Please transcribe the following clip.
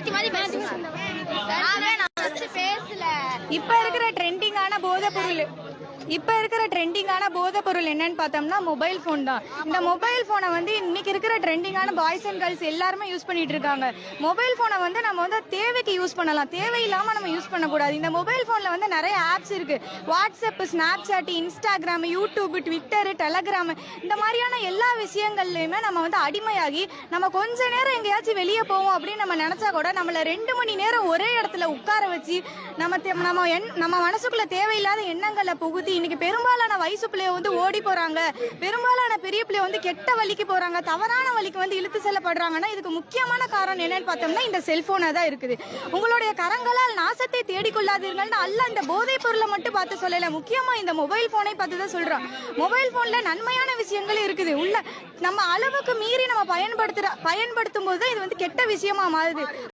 மாத்தி மாத்தி பேசுங்க பேசல. இப்ப இருக்கிற ட்ரெண்டிங்கான போத பொருள் இப்ப இருக்கிற ட்ரெண்டிங்கான போத பொருள் என்னன்னு பார்த்தோம்னா மொபைல் போன் தான். இந்த மொபைல் போனை வந்து இன்னைக்கு ட்ரெண்டிங்கான பாய்ஸ் அண்ட் கேர்ள்ஸ் எல்லாருமே யூஸ் பண்ணிட்டு இருக்காங்க. மொபைல் ஃபோனை வந்து நம்ம வந்து தேவைக்கு யூஸ் பண்ணலாம். தேவையில்லாம நம்ம யூஸ் பண்ணக்கூடாது. இந்த மொபைல் ஃபோனில் வந்து நிறைய ஆப்ஸ் இருக்கு. WhatsApp Snapchat Instagram YouTube Twitter Telegram இந்த மாதிரியான எல்லா விஷயங்கள்லையுமே நம்ம வந்து அடிமையாகி நம்ம கொஞ்ச நேரம் எங்கேயாச்சும் வெளியே போவோம் அப்படின்னு நம்ம நினைச்சா கூட நம்மளை ரெண்டு மணி நேரம் ஒரே இடத்துல உட்கார வச்சு நம்ம தே- நம்ம எண் நம்ம மனசுக்குள்ள தேவையில்லாத எண்ணங்களை புகுத்தி இன்னைக்கு பெரும்பாலான வயசு பிள்ளைய வந்து ஓடி போறாங்க. பெரும்பாலான பெரிய பிள்ளைய வந்து கெட்ட வழிக்கு போறாங்க. தவறான வழிக்கு வந்து இழுத்து செல்லப்படுறாங்கன்னா இதுக்கு முக்கியமான காரணம் என்னன்னு பார்த்தோம்னா இந்த செல்போனா தான் இருக்குது. உங்களுடைய கரங்களால் நாசத்தை தேடிக்கொள்ளாதீர்கள்னு அல்ல இந்த போதைப் பொருளை மட்டும் பார்த்து சொல்லல. முக்கியமா இந்த மொபைல் போனை பார்த்து தான் சொல்றோம். மொபைல் போன்ல நன்மையான விஷயங்கள் இருக்குது. உள்ள நம்ம அளவுக்கு மீறி நம்ம பயன்படுத்துற பயன்படுத்தும் போது தான் இது வந்து கெட்ட விஷயமா மாறுது.